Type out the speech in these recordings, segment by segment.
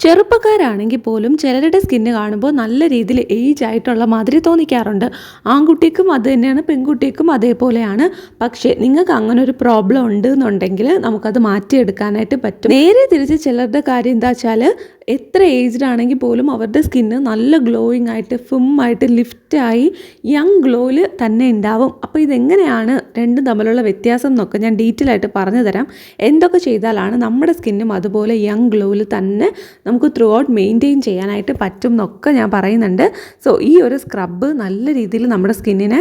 ചെറുപ്പക്കാരാണെങ്കിൽ പോലും ചിലരുടെ സ്കിന്ന് കാണുമ്പോൾ നല്ല രീതിയിൽ ഏജ് ആയിട്ടുള്ള മാതിരി തോന്നിക്കാറുണ്ട്. ആൺകുട്ടിക്കും അത് തന്നെയാണ് പെൺകുട്ടിക്കും അതേപോലെയാണ്. പക്ഷേ നിങ്ങൾക്ക് അങ്ങനെ ഒരു പ്രോബ്ലം ഉണ്ട് എന്നുണ്ടെങ്കിൽ നമുക്കത് മാറ്റിയെടുക്കാനായിട്ട് പറ്റും. നേരെ തിരിച്ച് ചിലരുടെ കാര്യം എന്താ വെച്ചാൽ എത്ര ഏജ്ഡ് ആണെങ്കിൽ പോലും അവരുടെ സ്കിന്ന് നല്ല ഗ്ലോയിങ് ആയിട്ട് ഫിം ആയിട്ട് ലിഫ്റ്റായി യങ് ഗ്ലോയിൽ തന്നെ ഉണ്ടാവും അപ്പോൾ ഇതെങ്ങനെയാണ് രണ്ടും തമ്മിലുള്ള വ്യത്യാസം എന്നൊക്കെ ഞാൻ ഡീറ്റെയിൽ ആയിട്ട് പറഞ്ഞു തരാം. എന്തൊക്കെ ചെയ്താലാണ് നമ്മുടെ സ്കിന്നും അതുപോലെ യങ് ഗ്ലോയിൽ തന്നെ നമുക്ക് ത്രൂ ഔട്ട് മെയിന്റെയിൻ ചെയ്യാനായിട്ട് പറ്റും എന്നൊക്കെ ഞാൻ പറയുന്നുണ്ട്. സോ ഈ ഒരു സ്ക്രബ്ബ് നല്ല രീതിയിൽ നമ്മുടെ സ്കിന്നിനെ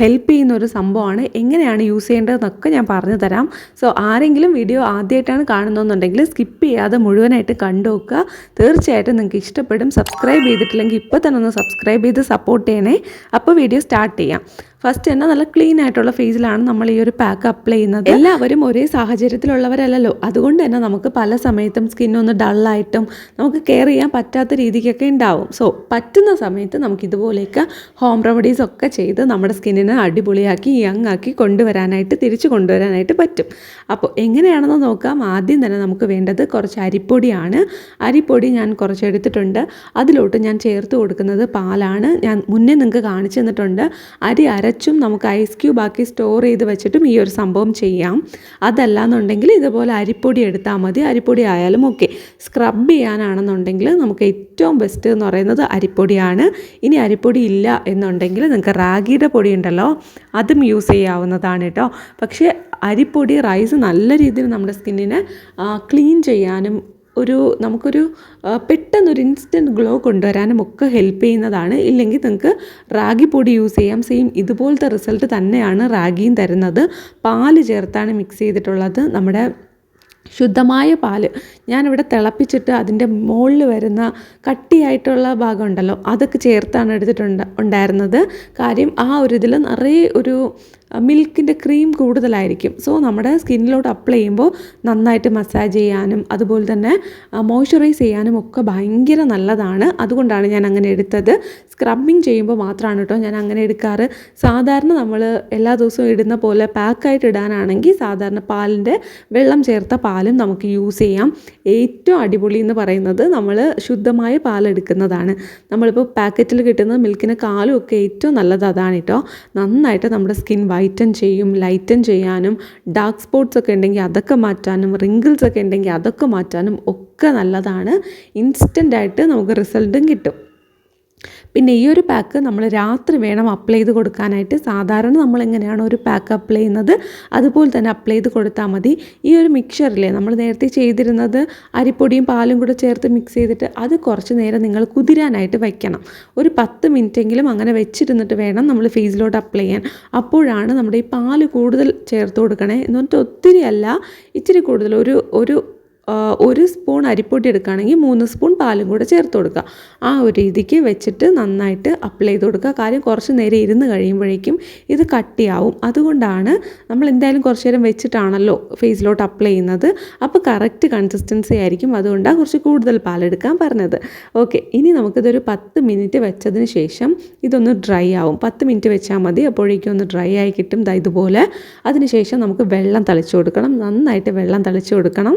ഹെൽപ്പ് ചെയ്യുന്ന ഒരു സംഭവമാണ്. എങ്ങനെയാണ് യൂസ് ചെയ്യേണ്ടതെന്നൊക്കെ ഞാൻ പറഞ്ഞു തരാം. സോ ആരെങ്കിലും വീഡിയോ ആദ്യമായിട്ടാണ് കാണുന്നതെന്നുണ്ടെങ്കിൽ സ്കിപ്പ് ചെയ്യാതെ മുഴുവനായിട്ട് കണ്ടു നോക്കുക. തീർച്ചയായിട്ടും നിങ്ങൾക്ക് ഇഷ്ടപ്പെടും. സബ്സ്ക്രൈബ് ചെയ്തിട്ടില്ലെങ്കിൽ ഇപ്പോൾ തന്നെ ഒന്ന് സബ്സ്ക്രൈബ് ചെയ്ത് സപ്പോർട്ട് ചെയ്യണേ. അപ്പോൾ വീഡിയോ സ്റ്റാർട്ട് ചെയ്യാം. ഫസ്റ്റ് തന്നെ നല്ല ക്ലീൻ ആയിട്ടുള്ള ഫേസിലാണ് നമ്മൾ ഈ ഒരു പാക്ക് അപ്ലൈ ചെയ്യുന്നത്. എല്ലാവരും ഒരേ സാഹചര്യത്തിലുള്ളവരല്ലല്ലോ. അതുകൊണ്ട് തന്നെ നമുക്ക് പല സമയത്തും സ്കിൻ സ്കിന്നൊന്ന് ഡള്ളായിട്ടും നമുക്ക് കെയർ ചെയ്യാൻ പറ്റാത്ത രീതിക്കൊക്കെ ഉണ്ടാവും. സോ പറ്റുന്ന സമയത്ത് നമുക്ക് ഇതുപോലെയൊക്കെ ഹോം റെമഡീസ് ഒക്കെ ചെയ്ത് നമ്മുടെ സ്കിന്നിനെ അടിപൊളിയാക്കി യങ് ആക്കി കൊണ്ടുവരാനായിട്ട് തിരിച്ചു കൊണ്ടുവരാനായിട്ട് പറ്റും. അപ്പോൾ എങ്ങനെയാണെന്ന് നോക്കാം. ആദ്യം തന്നെ നമുക്ക് വേണ്ടത് കുറച്ച് അരിപ്പൊടിയാണ്. അരിപ്പൊടി ഞാൻ കുറച്ച് എടുത്തിട്ടുണ്ട്. അതിലോട്ട് ഞാൻ ചേർത്ത് കൊടുക്കുന്നത് പാലാണ്. ഞാൻ മുന്നേ നിങ്ങൾക്ക് കാണിച്ചു തന്നിട്ടുണ്ട്. അരി അരച്ചും നമുക്ക് ഐസ് ക്യൂബ് ആക്കി സ്റ്റോർ ചെയ്ത് വെച്ചിട്ടും ഈ ഒരു സംഭവം ചെയ്യാം. അതല്ല എന്നുണ്ടെങ്കിൽ ഇതുപോലെ അരിപ്പൊടി എടുത്താൽ മതി. അരിപ്പൊടി ആയാലും ഓക്കെ സ്ക്രബ് ചെയ്യാനാണെന്നുണ്ടെങ്കിൽ നമുക്ക് ഏറ്റവും ബെസ്റ്റ് എന്ന് പറയുന്നത് അരിപ്പൊടിയാണ്. ഇനി അരിപ്പൊടി ഇല്ല എന്നുണ്ടെങ്കിൽ നിങ്ങൾക്ക് റാഗിയുടെ പൊടി ഉണ്ടല്ലോ അതും യൂസ് ചെയ്യാവുന്നതാണ് കേട്ടോ. പക്ഷേ അരിപ്പൊടി റൈസ് നല്ല രീതിയിൽ നമ്മുടെ സ്കിന്നിനെ ക്ലീൻ ചെയ്യാനും ഒരു നമുക്കൊരു പെട്ടെന്നൊരു ഇൻസ്റ്റന്റ് ഗ്ലോ കൊണ്ടുവരാനും ഒക്കെ ഹെൽപ്പ് ചെയ്യുന്നതാണ്. ഇല്ലെങ്കിൽ നിങ്ങൾക്ക് റാഗി പൊടി യൂസ് ചെയ്യാം. സെയിം ഇതുപോലത്തെ റിസൾട്ട് തന്നെയാണ് റാഗിയും തരുന്നത്. പാൽ ചേർത്താണ് മിക്സ് ചെയ്തിട്ടുള്ളത്. നമ്മുടെ ശുദ്ധമായ പാൽ. ഞാനിവിടെ തിളപ്പിച്ചിട്ട് അതിന്റെ മുകളിൽ വരുന്ന കട്ടിയായിട്ടുള്ള ഭാഗം ഉണ്ടല്ലോ അതൊക്കെ ചേർത്താണ് എടുത്തിട്ടുണ്ട് ഉണ്ടായിരുന്നത്. കാര്യം ആ ഒരു ഇതിൽ നിറയെ ഒരു മിൽക്കിന്റെ ക്രീം കൂടുതലായിരിക്കും. സോ നമ്മുടെ സ്കിന്നിലോട്ട് അപ്ലൈ ചെയ്യുമ്പോൾ നന്നായിട്ട് മസാജ് ചെയ്യാനും അതുപോലെ തന്നെ മോയ്സ്ചറൈസ് ചെയ്യാനും ഒക്കെ ഭയങ്കര നല്ലതാണ്. അതുകൊണ്ടാണ് ഞാൻ അങ്ങനെ എടുത്തത്. സ്ക്രബിങ് ചെയ്യുമ്പോൾ മാത്രമാണ് കേട്ടോ ഞാൻ അങ്ങനെ എടുക്കാറ്. സാധാരണ നമ്മൾ എല്ലാ ദിവസവും ഇടുന്ന പോലെ പാക്കായിട്ട് ഇടാനാണെങ്കിൽ സാധാരണ പാലിന്റെ വെള്ളം ചേർത്ത പാലും നമുക്ക് യൂസ് ചെയ്യാം. ഏറ്റവും അടിപൊളി എന്ന് പറയുന്നത് നമ്മൾ ശുദ്ധമായ പാലെടുക്കുന്നതാണ് നമ്മളിപ്പോൾ പാക്കറ്റിൽ കിട്ടുന്ന മിൽക്കിന് കാലും ഒക്കെ ഏറ്റവും നല്ലത് അതാണ് കേട്ടോ. നന്നായിട്ട് നമ്മുടെ സ്കിൻ വൈറ്റൻ ചെയ്യും ലൈറ്റൻ ചെയ്യാനും ഡാർക്ക് സ്പോട്ട്സ് ഒക്കെ ഉണ്ടെങ്കിൽ അതൊക്കെ മാറ്റാനും റിങ്കിൾസ് ഒക്കെ ഉണ്ടെങ്കിൽ അതൊക്കെ മാറ്റാനും ഒക്കെ നല്ലതാണ്. ഇൻസ്റ്റന്റ് ആയിട്ട് നമുക്ക് റിസൾട്ടും കിട്ടും. പിന്നെ ഈ ഒരു പാക്ക് നമ്മൾ രാത്രി വേണം അപ്ലൈ ചെയ്ത് കൊടുക്കാനായിട്ട്. സാധാരണ നമ്മൾ എങ്ങനെയാണ് ഒരു പാക്ക് അപ്ലൈ ചെയ്യുന്നത്? അതുപോലെ തന്നെ അപ്ലൈ ചെയ്ത് കൊടുത്താൽ മതി. ഈ ഒരു മിക്സറിലെ നമ്മൾ നേരത്തെ ചെയ്തിരുന്നത് അരിപ്പൊടിയും പാലും കൂടെ ചേർത്ത് മിക്സ് ചെയ്തിട്ട് അത് കുറച്ച് നേരം നിങ്ങൾ കുതിരാനായിട്ട് വയ്ക്കണം. ഒരു പത്ത് മിനിറ്റെങ്കിലും അങ്ങനെ വെച്ചിരുന്നിട്ട് വേണം നമ്മൾ ഫേസിലോട്ട് അപ്ലൈ ചെയ്യാൻ. അപ്പോഴാണ് നമ്മുടെ ഈ പാൽ കൂടുതൽ ചേർത്ത് കൊടുക്കണേ. എന്ന് പറഞ്ഞിട്ട് ഒത്തിരി അല്ല ഇച്ചിരി കൂടുതൽ. ഒരു ഒരു ഒരു സ്പൂൺ അരിപ്പൊടി എടുക്കുകയാണെങ്കിൽ മൂന്ന് സ്പൂൺ പാലും കൂടെ ചേർത്ത് കൊടുക്കുക. ആ ഒരു രീതിക്ക് വെച്ചിട്ട് നന്നായിട്ട് അപ്ലൈ ചെയ്ത് കൊടുക്കുക. കാര്യം കുറച്ച് നേരം ഇരുന്ന് കഴിയുമ്പോഴേക്കും ഇത് കട്ടിയാവും. അതുകൊണ്ടാണ് നമ്മൾ എന്തായാലും കുറച്ച് നേരം വെച്ചിട്ടാണല്ലോ ഫേസിലോട്ട് അപ്ലൈ ചെയ്യുന്നത്. അപ്പോൾ കറക്റ്റ് കൺസിസ്റ്റൻസി ആയിരിക്കും. അതുകൊണ്ടാണ് കുറച്ച് കൂടുതൽ പാലെടുക്കാൻ പറഞ്ഞത്. ഓക്കെ ഇനി നമുക്കിതൊരു പത്ത് മിനിറ്റ് വെച്ചതിന് ശേഷം ഇതൊന്ന് ഡ്രൈ ആവും. പത്ത് മിനിറ്റ് വെച്ചാൽ മതി. അപ്പോഴേക്കും ഒന്ന് ഡ്രൈ ആയി കിട്ടും. ഇതുപോലെ. അതിനുശേഷം നമുക്ക് വെള്ളം തളിച്ചു കൊടുക്കണം. നന്നായിട്ട് വെള്ളം തളിച്ചു കൊടുക്കണം.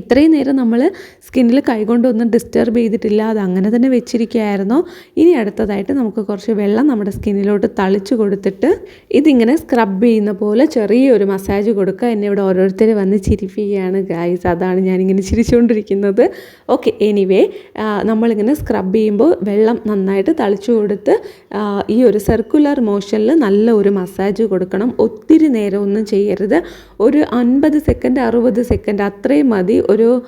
ഇത്രയും നേരം നമ്മൾ സ്കിന്നിൽ കൈകൊണ്ടൊന്നും ഡിസ്റ്റർബ് ചെയ്തിട്ടില്ല അത് അങ്ങനെ തന്നെ വെച്ചിരിക്കുകയായിരുന്നു. ഇനി അടുത്തതായിട്ട് നമുക്ക് കുറച്ച് വെള്ളം നമ്മുടെ സ്കിന്നിലോട്ട് തളിച്ച് കൊടുത്തിട്ട് ഇതിങ്ങനെ സ്ക്രബ് ചെയ്യുന്ന പോലെ ചെറിയൊരു മസാജ് കൊടുക്കുക. എന്നെ ഇവിടെ ഓരോരുത്തർ വന്ന് ചിരിപ്പിക്കുകയാണ് ഗായ്സ് അതാണ് ഞാനിങ്ങനെ ചിരിച്ചുകൊണ്ടിരിക്കുന്നത്. ഓക്കെ എനിവേ നമ്മളിങ്ങനെ സ്ക്രബ് ചെയ്യുമ്പോൾ വെള്ളം നന്നായിട്ട് തളിച്ചു കൊടുത്ത് ഈ ഒരു സർക്കുലർ മോഷനിൽ നല്ല ഒരു മസാജ് കൊടുക്കണം. ഒത്തിരി നേരം ഒന്നും ചെയ്യരുത്. ഒരു അൻപത് സെക്കൻഡ് അറുപത് സെക്കൻഡ് അത്രയും മതി. ഒരു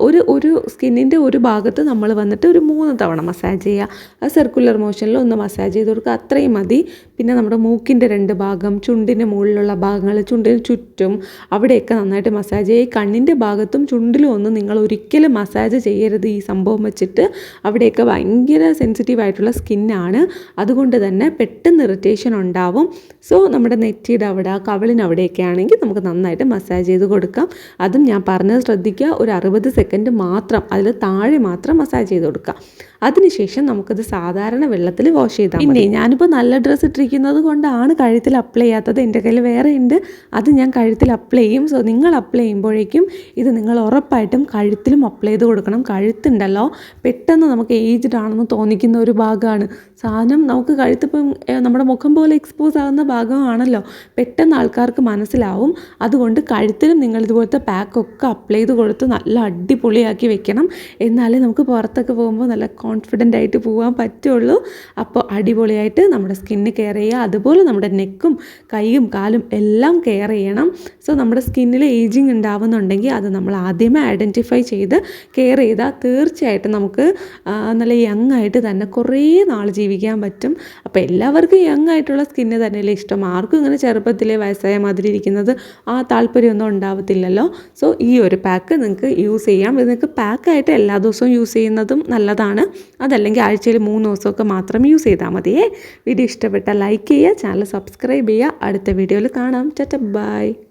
ഒരു ഒരു സ്കിന്നിന്റെ ഒരു ഭാഗത്ത് നമ്മൾ വന്നിട്ട് ഒരു മൂന്ന് തവണ മസാജ് ചെയ്യുക. ആ സർക്കുലർ മോഷനിൽ ഒന്ന് മസാജ് ചെയ്ത് കൊടുക്കുക. അത്രയും മതി. പിന്നെ നമ്മുടെ മൂക്കിന്റെ രണ്ട് ഭാഗം ചുണ്ടിന്റെ മുകളിലുള്ള ഭാഗങ്ങൾ ചുണ്ടിന് ചുറ്റും അവിടെയൊക്കെ നന്നായിട്ട് മസാജ് ചെയ്യുക. ഈ കണ്ണിന്റെ ഭാഗത്തും ചുണ്ടിലും ഒന്നും നിങ്ങൾ ഒരിക്കലും മസാജ് ചെയ്യരുത് ഈ സംഭവം വെച്ചിട്ട്. അവിടെയൊക്കെ ഭയങ്കര സെൻസിറ്റീവ് ആയിട്ടുള്ള സ്കിന്നാണ് അതുകൊണ്ട് തന്നെ പെട്ടെന്ന് ഇറിറ്റേഷൻ ഉണ്ടാവും. സോ നമ്മുടെ നെറ്റിയുടെ അവിടെ കവിളിന് അവിടെയൊക്കെ ആണെങ്കിൽ നമുക്ക് നന്നായിട്ട് മസാജ് ചെയ്ത് കൊടുക്കാം. അതും ഞാൻ പറഞ്ഞത് ശ്രദ്ധിക്കുക. ഒരു അറുപത് സെക്കൻഡ് മാത്രം അതിൽ താഴെ മാത്രം മസാജ് ചെയ്ത് കൊടുക്കുക. അതിനുശേഷം നമുക്കത് സാധാരണ വെള്ളത്തിൽ വാഷ് ചെയ്താൽ പിന്നെ ഞാനിപ്പോൾ നല്ല ഡ്രസ്സ് ഇട്ടിരിക്കുന്നത് കൊണ്ടാണ് കഴുത്തിൽ അപ്ലൈ ചെയ്യാത്തത്. എന്റെ കയ്യിൽ വേറെ ഉണ്ട്. അത് ഞാൻ കഴുത്തിൽ അപ്ലൈ ചെയ്യും. സോ നിങ്ങൾ അപ്ലൈ ചെയ്യുമ്പോഴേക്കും ഇത് നിങ്ങൾ ഉറപ്പായിട്ടും കഴുത്തിലും അപ്ലൈ ചെയ്ത് കൊടുക്കണം. കഴുത്തുണ്ടല്ലോ. പെട്ടെന്ന് നമുക്ക് ഏജ്ഡ് ആണെന്ന് തോന്നിക്കുന്ന ഒരു ഭാഗമാണ്. സാധനം നമുക്ക് കഴുത്തിപ്പം നമ്മുടെ മുഖം പോലെ എക്സ്പോസ് ആകുന്ന ഭാഗമാണല്ലോ. പെട്ടെന്ന് ആൾക്കാർക്ക് മനസ്സിലാവും. അതുകൊണ്ട് കഴുത്തിലും നിങ്ങൾ ഇതുപോലത്തെ പാക്കൊക്കെ അപ്ലൈ ചെയ്ത് കൊടുത്ത് നല്ല അടിപൊളിയാക്കി വെക്കണം. എന്നാലേ നമുക്ക് പുറത്തൊക്കെ പോകുമ്പോൾ നല്ല കോൺഫിഡന്റ് ആയിട്ട് പോകാൻ പറ്റുള്ളൂ. അപ്പോൾ അടിപൊളിയായിട്ട് നമ്മുടെ സ്കിന്ന് കെയർ ചെയ്യുക. അതുപോലെ നമ്മുടെ നെക്കും കൈയും കാലും എല്ലാം കെയർ ചെയ്യണം. സോ നമ്മുടെ സ്കിന്നിൽ ഏജിങ് ഉണ്ടാവുന്നുണ്ടെങ്കിൽ അത് നമ്മൾ ആദ്യമേ ഐഡന്റിഫൈ ചെയ്ത് കെയർ ചെയ്താൽ തീർച്ചയായിട്ടും നമുക്ക് നല്ല യങ് ആയിട്ട് തന്നെ കുറേ നാൾ ജീവിക്കാൻ പറ്റും. അപ്പോൾ എല്ലാവർക്കും യങ് ആയിട്ടുള്ള സ്കിന്ന് തന്നെയല്ലേ ഇഷ്ടം? ആർക്കും ഇങ്ങനെ ചെറുപ്പത്തിലെ വയസ്സായ മാതിരി ഇരിക്കുന്നത് ആ താല്പര്യമൊന്നും ഉണ്ടാവത്തില്ലല്ലോ. സോ ഈ ഒരു പാക്ക് നിങ്ങൾക്ക് യൂസ് ചെയ്യാം. ഇത് നിങ്ങൾക്ക് പാക്കായിട്ട് എല്ലാ ദിവസവും യൂസ് ചെയ്യുന്നതും നല്ലതാണ്. അതല്ലെങ്കിൽ ആഴ്ചയിൽ മൂന്ന് ദിവസമൊക്കെ മാത്രം യൂസ് ചെയ്താൽ മതിയേ വീഡിയോ ഇഷ്ടപ്പെട്ടാൽ ലൈക്ക് ചെയ്യുക ചാനൽ സബ്സ്ക്രൈബ് ചെയ്യുക. അടുത്ത വീഡിയോയിൽ കാണാം. ചറ്റ ബൈ.